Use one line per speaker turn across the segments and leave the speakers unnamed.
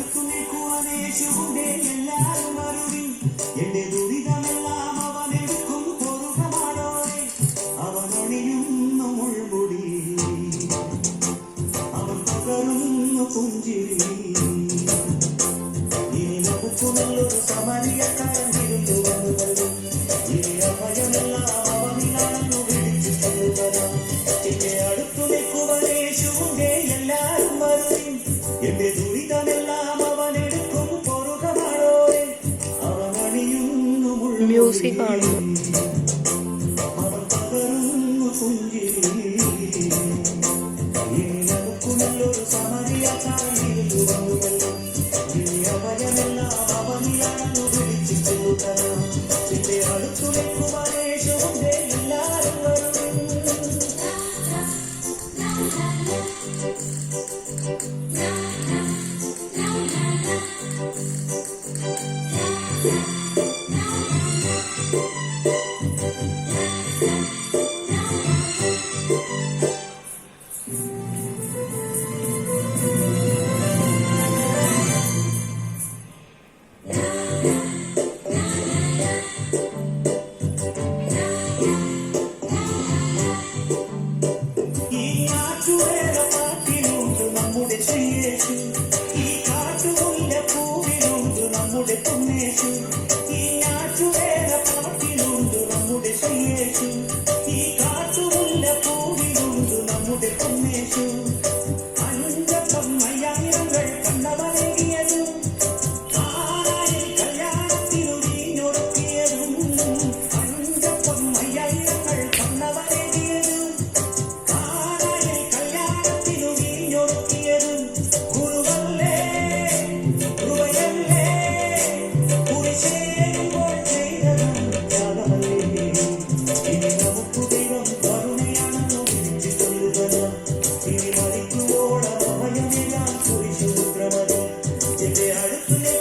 അടുത്തു നിൽക്കുവാൻ യേശുവിന്റെ എല്ലാരും വരുവിൻ എന്റെ ദുരിതമെല്ലാം അവൻ എടുക്കും പൊറുക്കമാടോടെ അവൻ അണിയുന്നു മുൾമുടി അവൻ പകരുന്നു പുഞ്ചിരി ഇനി നമുക്കുമെല്ലൊരു സമരിയക്കാരൻ മ്യൂസിക് ആണെന്ന് Thank you. Let's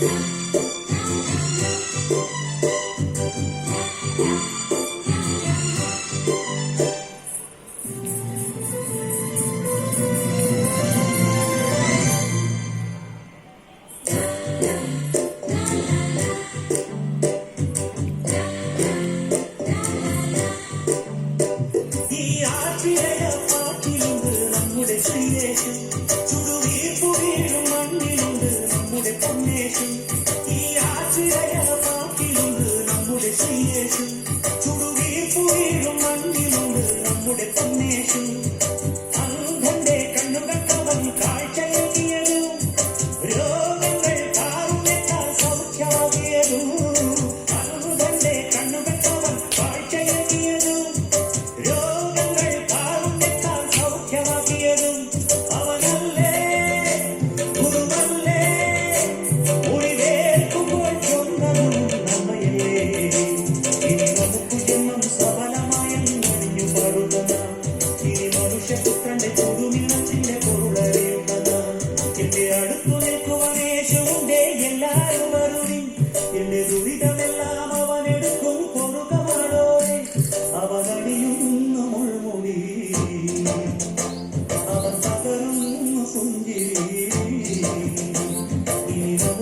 Yeah. ചീരശും ചുടുകെ പോയിടും മണ്ണിലുണ്ട് നമ്മുടെ സന്ദേശം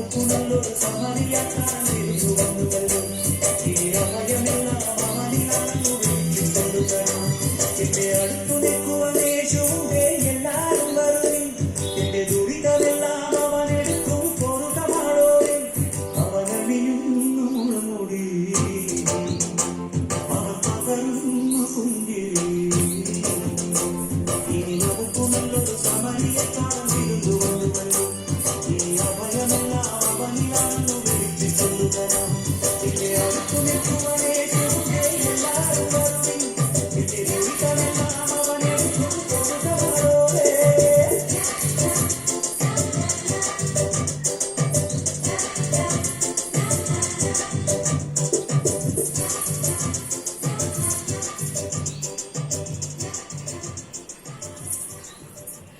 Thank you. Thank you.